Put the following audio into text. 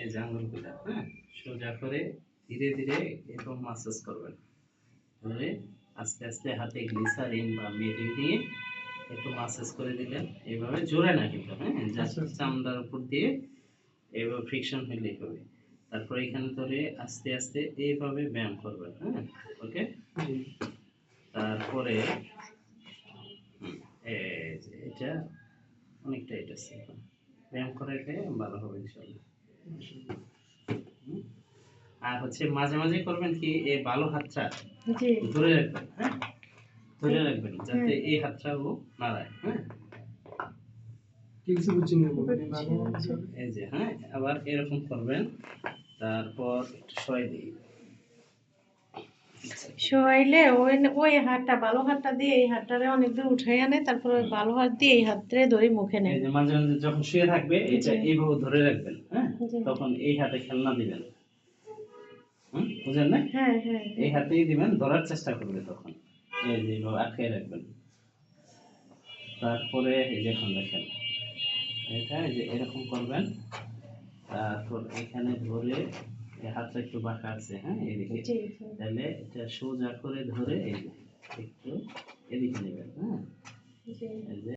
এই যে আঙুলগুলো হ্যাঁ? সোজা করে ধীরে ধীরে এরকম মাসাজ করবেন। ধরে আস্তে আস্তে হাতে গ্লিসারিন বা দিয়ে একটু মাসাজ করে দিলেন। এইভাবে জোরে না কিন্তু হ্যাঁ? জাস্ট চামড়ার উপর দিয়ে এইভাবে ফ্রিকশন হলেই হবে। তারপর এখানে ধরে আস্তে আস্তে এইভাবে ব্যায়াম করবেন হ্যাঁ? ওকে? তারপরে এটা অনেকটা এটা ব্যায়াম করে ভালো হবে ইনশাল্লাহ। আর হচ্ছে মাঝে মাঝে করবেন কি এই ভালো হাতটা ধরে রাখবেন হ্যাঁ? ধরে রাখবেন যাতে এই হাতটাও নাড়ায় হ্যাঁ? কিছু বুঝছি না এই যে হ্যাঁ আবার এরকম করবেন তারপর একটু সয় দিই। শোয়াইলে ওই ওই হাতটা ভালো হাতটা দিয়ে এই হাতটারে অনেক দূর উঠে আনে তারপর ওই ভালো হাত দিয়ে এই হাতটারে ধরে মুখে নেয় এই যে মাঝে মাঝে যখন শুয়ে থাকবে এটা। এইভাবে ধরে রাখবেন। হ্যাঁ। তখন এই হাতে খেলনা দিবেন। বুঝেন না? হ্যাঁ হ্যাঁ এই হাতেই দিবেন ধরার চেষ্টা করবে তখন। এই যে আটকে রাখবেন। তারপরে এই যে এখন দেখেন এটা এই যে এরকম করবেন। তারপর এখানে ধরে এই হাতটা একটু বাঁকা আছে হ্যাঁ এদিকে। তাহলে এটা সোজা করে ধরে এই একটু এদিকে নেবেন হ্যাঁ।